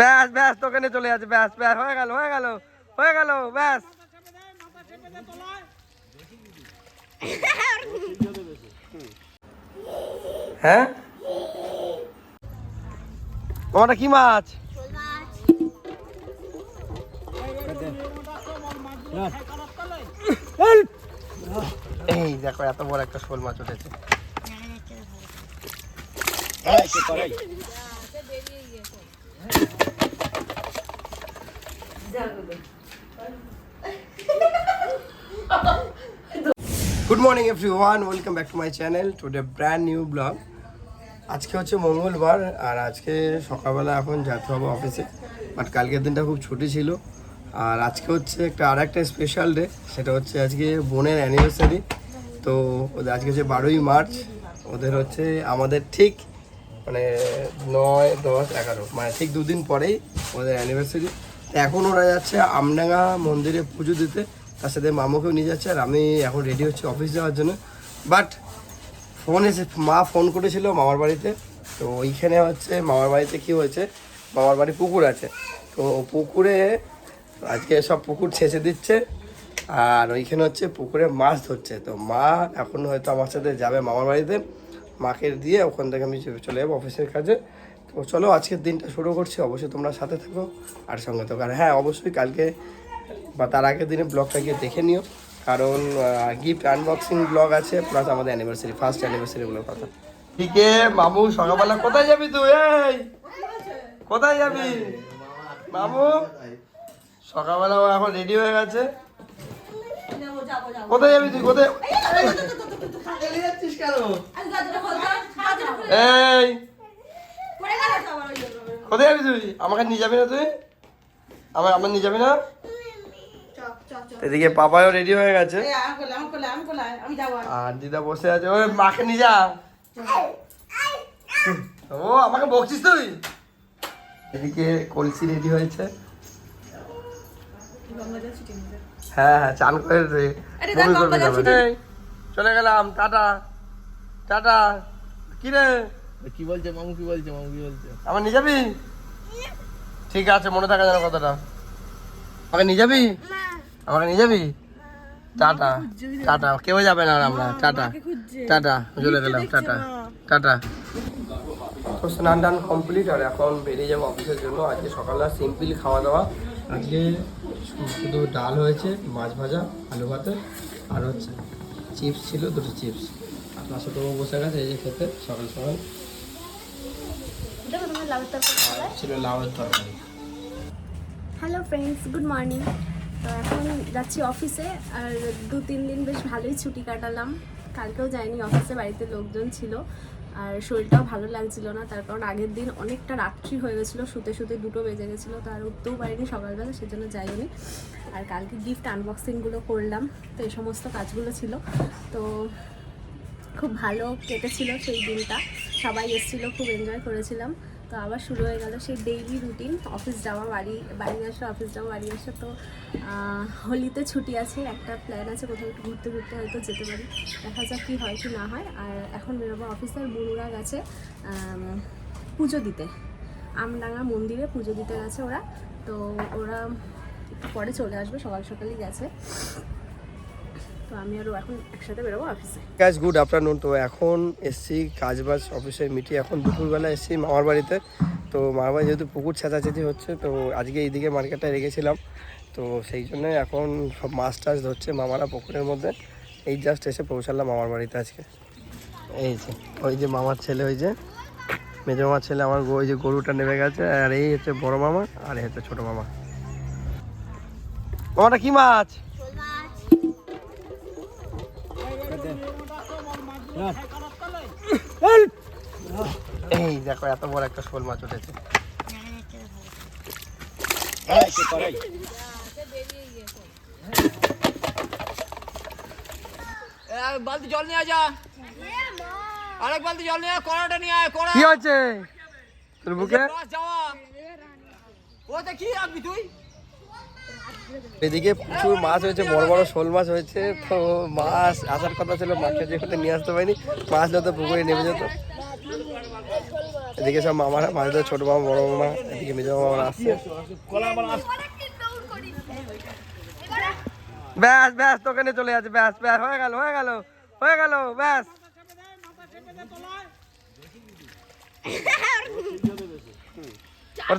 ব্যাস ব্যাস, তোকে নিয়ে চলে যাচ্ছে, ব্যাস ব্যাস, হয়ে গেল হয়ে গেল হয়ে গেল, ব্যাস। হ্যাঁ? ওটা কি মাছ? এই দেখো, এত বড় একটা শোল মাছ উঠেছে। Good morning everyone welcome back to my channel today brand new vlog আজকে হচ্ছে মঙ্গলবার, আর আজকে সকালবেলা এখন যেতে হবে অফিসে বাট কালকের দিনটা খুব ছুটি ছিল। আর আজকে হচ্ছে একটা, আর একটা স্পেশাল ডে সেটা হচ্ছে আজকে বোনের অ্যানিভার্সারি তো ওদের আজকে হচ্ছে বারোই মার্চ, ওদের হচ্ছে আমাদের ঠিক মানে নয়, দশ, এগারো মানে ঠিক দুদিন পরেই ওদের অ্যানিভার্সারি এখন ওরা যাচ্ছে আমডাঙ্গা মন্দিরে পুজো দিতে, তার সাথে মামুকেও নিয়ে যাচ্ছে, আর আমি এখন রেডি হচ্ছি অফিস যাওয়ার জন্য। বাট ফোন এসে, মা ফোন করেছিল মামার বাড়িতে, তো ওইখানে হচ্ছে মামার বাড়িতে কি হয়েছে, মামার বাড়ি পুকুর আছে, তো পুকুরে আজকে সব পুকুর ছেঁচে দিচ্ছে, আর ওইখানে হচ্ছে পুকুরে মাছ ধরছে, তো মা এখন হয়তো আমার সাথে যাবে মামার বাড়িতে, মাকে দিয়ে ওখান থেকে আমি চলে যাব অফিসের কাজে। তো চলো আজকের দিনটা শুরু করছি অবশ্যই তোমরা সাথে থাকো আর সঙ্গে থাকো আর হ্যাঁ অবশ্যই কালকে বা তার আগের দিনে ব্লগটা গিয়ে দেখে নিও কারণ গিফট আনবক্সিং ব্লগ আছে প্লাস আমাদের অ্যানিভার্সারি ফার্স্ট অ্যানিভার্সারিগুলোর কথা ঠিক মামু সকালবেলা কোথায় যাবি তুই এই কোথায় যাবি মামু সকালবেলা ও এখন রেডি হয়ে গেছে কোথায় যাবি তুই কোথায় এই কোথায় যাবি তুই? আমাকে নিয়ে যাবি না তুই? আমার আমার নিয়ে যাবি না? এদিকে পাপাও রেডি হয়ে গেছে। আর দিদা বসে আছে। ওই মাকে নিয়ে যা। ও আমাকে বকছিস তুই? এদিকে কলসি রেডি হয়েছে। হ্যাঁ হ্যাঁ চান করে চলে গেলাম। টাটা। টাটা। কি রে কি বলছে মামু কি বলছে মামু কি বলছে? আমার নিয়ে যাবি? ঠিক আছে মনে থাকা যেন কথাটা। আমাকে নিয়ে যাবি? আমাকে নিয়ে যাবি? Tata tata. কেউ যাবে না আর আমরা। টাটা। টাটা। চলে গেলাম। টাটা। টাটা। তো স্নান টান কমপ্লিট আর এখন বেরিয়ে যাব অফিসের জন্য। আজকে সকালবেলা সিম্পল খাওয়া দাওয়া। আজকে শুধু ডাল হয়েছে মাছ ভাজা আলু ভাতে আর হচ্ছে চিপস ছিল দুটো চিপস আপনার সাথে বসে গেছে এই যে খেতে সকাল সকাল। আর ছিল লাউয়ের তরকারি। হ্যালো ফ্রেন্ডস গুড মর্নিং তো এখন যাচ্ছি অফিসে আর দু তিন দিন বেশ ভালোই ছুটি কাটালাম। কালকেও যাইনি অফিসে বাড়িতে লোকজন ছিল আর শরীরটাও ভালো লাগছিল না। তার কারণ আগের দিন অনেকটা রাত্রি হয়ে গেছিল শুতে শুতে দুটো বেজে গেছিল তো আর উঠতেও পারিনি সকালবেলা সেজন্য যাইনি। আর কালকে গিফট আনবক্সিংগুলো করলাম তো এই সমস্ত কাজগুলো ছিল। তো খুব ভালো কেটেছিল সেই দিনটা। সবাই এসেছিল, খুব এনজয় করেছিলাম। তো আবার শুরু হয়ে গেল সেই ডেইলি রুটিন অফিস যাওয়া, বাড়ি বাড়ি আসা অফিস যাওয়া, বাড়ি আসা তো হোলিতে ছুটি আছে, একটা প্ল্যান আছে কোথাও একটু ঘুরতে ঘুরতে হয়তো যেতে পারি। দেখা যাক কী হয়, কি না হয়। আর এখন বেরোবো অফিসের বুড়ুরা গেছে পুজো দিতে। আমডাঙ্গা মন্দিরে পুজো দিতে গেছে ওরা। তো ওরা একটু পরে চলে আসবে, সকাল সকালই গেছে। তো অফিসে গুড আফটারনুন তো এখন এসছি কাজ বাজ অফিসের মিটি এখন দুপুরবেলা এসছি মামার বাড়িতে। তো মামার বাড়ি যেহেতু পুকুর ছেঁচাছেঁচি হচ্ছে, তো আজকে এইদিকে মার্কেটটা রেখেছিলাম। তো সেই জন্য এখন সব মাছ টাছ ধরছে মামারা পুকুরের মধ্যে। এই জাস্ট এসে পৌঁছালাম মামার বাড়িতে আজকে। এই যে, ওই যে মামার ছেলে, ওই যে মেজো মামার ছেলে, আমার ওই যে গরুটা নেমে গেছে। আর এই হচ্ছে বড় মামা, আর এই হচ্ছে ছোট মামা। মামাটা কি মাছ? এই দেখো এত বড় একটা শোল মাছ উঠেছে। বালতি জল নিয়ে যা। আরেক বালতি জল নিয়ে কড়াটা নিয়ে আয় কড়া কি হচ্ছে তোর বুকে? যাওয়া। ওতে কি রাখবি তুই? এদিকে প্রচুর মাছ হয়েছে, বড় বড় শোল মাছ হয়েছে। তো মাছ আসার কথা ছিল, মাছটা যেখানে নিয়ে আসতে পারিনি। মাছ যত পুকুরে নেমে যেত। এদিকে সব মামারা মাছ ধরে ছোট মামা, বড় মামা, এদিকে মেজো মামারা আসছে। ব্যাস ব্যাস, তোকে চলে যাচ্ছে। ব্যাস ব্যাস, হয়ে গেল হয়ে গেল হয়ে গেল, ব্যাস।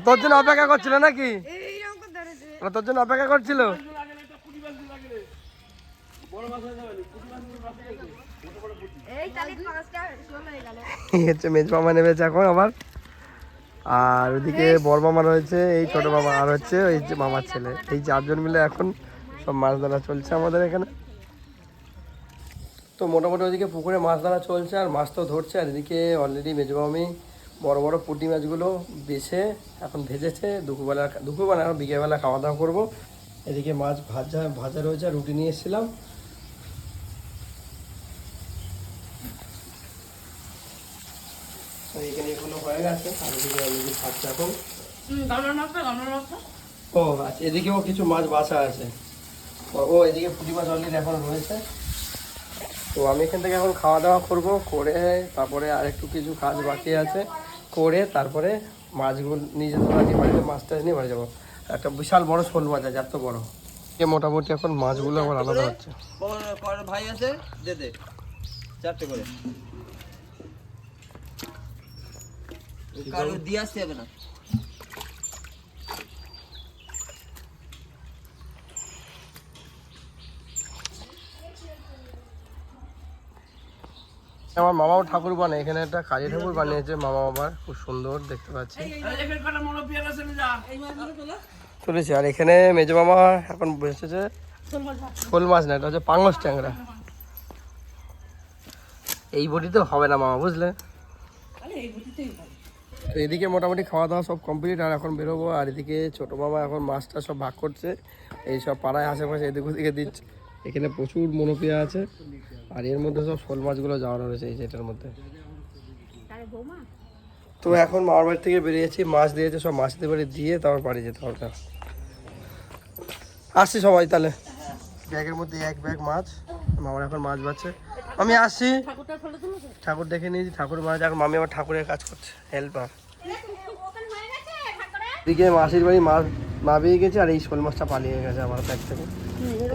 তোর জন্য অপেক্ষা করছিল নাকি? ওরা তোর জন্য অপেক্ষা করছিল। এই হচ্ছে মেজ মামা নেমেছে এখন আবার। আর ওইদিকে বড় মামা রয়েছে এই ছোট মামা আর হচ্ছে ওই যে মামার ছেলে। এই চারজন মিলে এখন সব মাছ ধরা চলছে আমাদের এখানে। তো মোটামুটি ওইদিকে পুকুরে মাছ ধরা চলছে আর মাছ তো ধরছে আর এদিকে অলরেডি মেজবামি বড় বড় পুঁটি মাছগুলো বেছে এখন ভেজেছে দুপুরবেলা দুপুরবেলা এখন বিকেলবেলা খাওয়া দাওয়া করব। এদিকে মাছ ভাজা ভাজা রয়েছে আর রুটি নিয়ে এসেছিলাম। এখানে হয়ে গেছে আর এদিকে অলরেডি খাচ্ছে এখন। ও আচ্ছা এদিকেও কিছু মাছ বাছা আছে। ও- ও এদিকে পুঁটি মাছ অলরেডি এখন রয়েছে। তো আমি এখান থেকে এখন খাওয়া দাওয়া করব করে তারপরে আর একটু কিছু কাজ বাকি আছে। করে তারপরে মাছগুলো নিজে যেতে পারি বাড়িতে মাছ টাছ নিয়ে বাড়ি যাব। একটা বিশাল বড় শোল মাছ আছে এত বড়। এ মোটামুটি এখন মাছগুলো আমার আলাদা হচ্ছে। ভাই আছে দে দে। চারটে করে। কারও দিয়ে আসতে হবে না। আমার মামাও ঠাকুর বানায় এখানে একটা কালী ঠাকুর বানিয়েছে মামা বাবার খুব সুন্দর দেখতে পাচ্ছি। চলেছে আর এখানে মেজো মামা এখন বসেছে শোল মাছ না এটা হচ্ছে পাঙ্গস ট্যাংরা। এই বটিতে হবে না মামা বুঝলে? তো এদিকে মোটামুটি খাওয়া দাওয়া সব কমপ্লিট আর এখন বেরোবো আর এদিকে ছোটো মামা এখন মাছটা সব ভাগ করছে এই সব পাড়ায় আশেপাশে এদিক ওদিকে দিচ্ছে। এখানে প্রচুর মনোপিয়া আছে। আর এর মধ্যে সব শোল মাছগুলো যাওয়ানো রয়েছে এই যেটার মধ্যে। তো এখন মামার বাড়ি থেকে বেরিয়েছি মাছ দিয়েছে সব মাছ দিয়ে বাড়ি দিয়ে তারপর বাড়ি যেতে হবে। আসছি সবাই তাহলে। ব্যাগের মধ্যে এক ব্যাগ মাছ মামার এখন মাছ বাচ্ছে আমি আসছি। ঠাকুর দেখে নিয়েছি ঠাকুর মাছ এখন মামি আবার ঠাকুরের কাজ করছে হেল্পার এদিকে মাসির বাড়ি মাছ নামিয়ে গেছে আর এই শোল মাছটা পালিয়ে গেছে আমার ব্যাগ থেকে।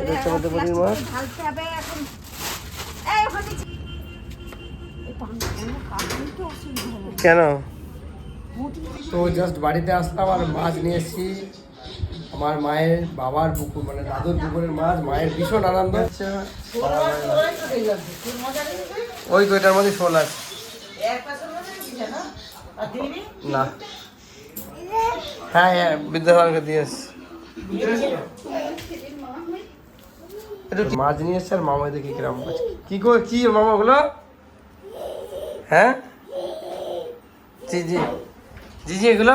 এটা হচ্ছে আমাদের মাছ। কেন? তো জাস্ট বাড়িতে আসলাম আর মাছ নিয়ে এসেছি। আমার মায়ের বাবার পুকুর মানে দাদুর পুকুরের মাছ, মায়ের ভীষণ আনন্দ। হচ্ছে ওই তো এটার মধ্যে শোল আছে। না। হ্যাঁ হ্যাঁ বিদ্যাসাগরকে দিয়ে একটু মাছ নিয়ে এসছে আর মামা দেখি কিরম কো কি মামা ওগুলো? হ্যাঁ? জি জি। জি জি, এগুলো?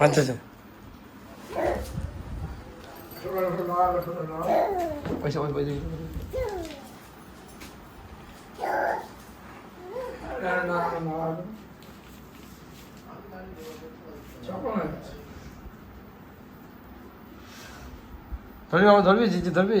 আচ্ছা আচ্ছা। পয়সা পয়সা ধরবি মামা ধরবি? জি জি, ধরবি?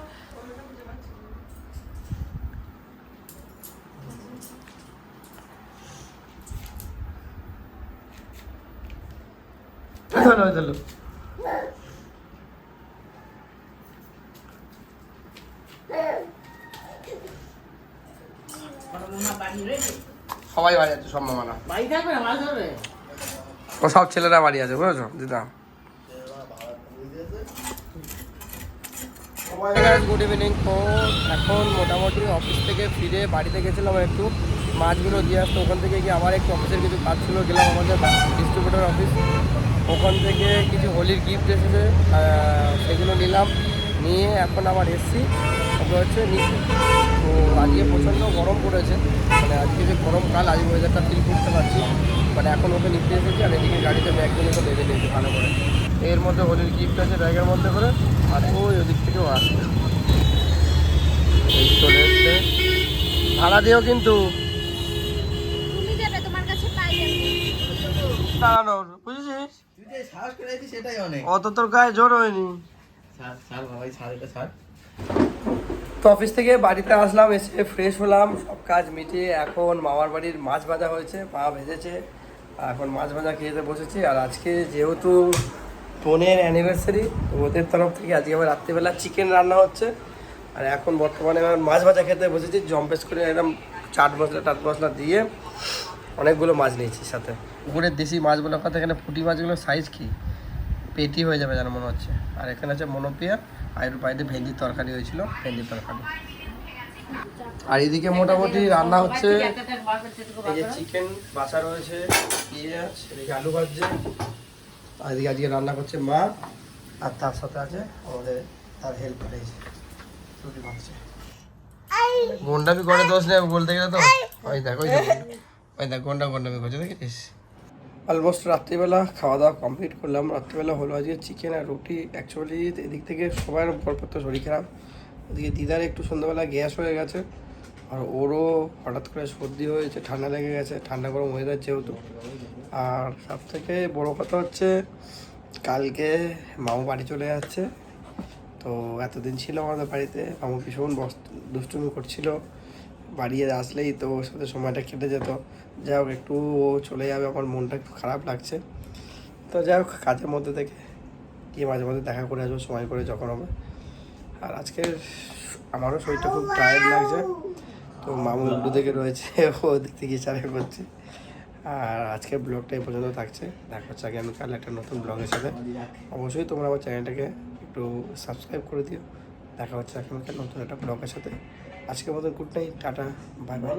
ধরো ধরো সবাই বাড়ি আছে সব মামারা। ও সব ছেলেরা বাড়ি আছে বুঝেছ? দিদা। গুড ইভিনিং তো এখন মোটামুটি অফিস থেকে ফিরে বাড়িতে গেছিলাম একটু। মাছগুলো দিয়ে আসতো ওখান থেকে গিয়ে আবার একটু অফিসের কিছু কাজ ছিল গেলাম আমাদের ডিস্ট্রিবিউটার অফিস ওখান থেকে কিছু হোলির গিফট এসেছে সেগুলো নিলাম নিয়ে এখন আবার এসছি। থাকবে হচ্ছে নিচে। তো আজকে প্রচণ্ড গরম পড়েছে। মানে আজকে যে গরমকাল আজ ওয়েদারটা ফিল করতে পারছি। মানে এখন ওকে নিতে এসেছি আর এদিকে গাড়িতে ব্যাগগুলো তো বেঁধে নিয়েছি ভালো করে। এর মধ্যে হোলির গিফট আছে ব্যাগের মধ্যে করে আর ওই ওদিক থেকেও আসবে। এই চলে এসছে। ভাড়া দিও কিন্তু। বুঝেছিস? অত তোর গায়ে জোর হয়নি। তো অফিস থেকে বাড়িতে আসলাম এসে ফ্রেশ হলাম সব কাজ মিটিয়ে এখন মামার বাড়ির মাছ ভাজা হয়েছে মা ভেজেছে আর এখন মাছ ভাজা খেতে বসেছি। আর আজকে যেহেতু বোনের অ্যানিভার্সারি তো ওদের তরফ থেকে আজকে আবার রাত্রিবেলা চিকেন রান্না হচ্ছে। আর এখন বর্তমানে আমার মাছ ভাজা খেতে বসেছি জম্পেস করে একদম চাট মশলা টাট মশলা দিয়ে অনেকগুলো মাছ নিয়েছি সাথে। পুকুরের দেশি মাছগুলো কথা এখানে পুঁটি মাছগুলোর সাইজ কি? পেটি হয়ে যাবে যেন মনে হচ্ছে। আর এখানে আছে মনোপিয়া আর এর বাইরে ভেন্ডির তরকারি হয়েছিল ভেন্ডির তরকারি। আর এদিকে মোটামুটি রান্না হচ্ছে এই যে চিকেন বাছা রয়েছে পেঁয়াজ এদিকে আলু ভাজছে আর এদিকে আজকে রান্না করছে মা আর তার সাথে আছে আমাদের তার হেল্প রুটি ভাজছে গন্ডামি করে দোষ নেই বলতে গেলে তো। ওই দেখ ওই দেখ ওই দেখ গন্ডা গন্ডামি করছে দেখেছিস অলমোস্ট রাত্রিবেলা খাওয়া দাওয়া কমপ্লিট করলাম। রাত্রিবেলা হলো আজকে চিকেন আর রুটি অ্যাকচুয়ালি এদিক থেকে সবার তো শরীর খারাপ। ওদিকে দিদার একটু সন্ধ্যাবেলা গ্যাস হয়ে গেছে আর ওরও হঠাৎ করে সর্দি হয়েছে, ঠান্ডা লেগে গেছে, ঠান্ডা গরম হয়ে ওয়েদার যেহেতু। আর সব থেকে বড় কথা হচ্ছে কালকে মামু বাড়ি চলে যাচ্ছে। তো এতদিন ছিল আমাদের বাড়িতে, মামু ভীষণ দুষ্টুমি করছিল। বাড়ি আসলেই তো ওর সাথে সময়টা কেটে যেত। যাই হোক, একটু ও চলে যাবে, আমার মনটা একটু খারাপ লাগছে। তো যাই হোক, কাজের মধ্যে থেকে গিয়ে মাঝে মাঝে দেখা করে আসব, সময় করে যখন হবে। আর আজকে আমারও শরীরটা খুব টায়ার্ড লাগছে। তো মামু উল্টো দিকে রয়েছে, ও দিক থেকে ইশারা করছে। আর আজকের ব্লগটা এই পর্যন্ত থাকছে। দেখা হচ্ছে আগে আমি কাল একটা নতুন ব্লগের সাথে। অবশ্যই তোমরা আমার চ্যানেলটাকে একটু সাবস্ক্রাইব করে দিও। দেখা হচ্ছে আগামীকাল নতুন একটা ব্লগের সাথে। আজকের মতো good night tata bye bye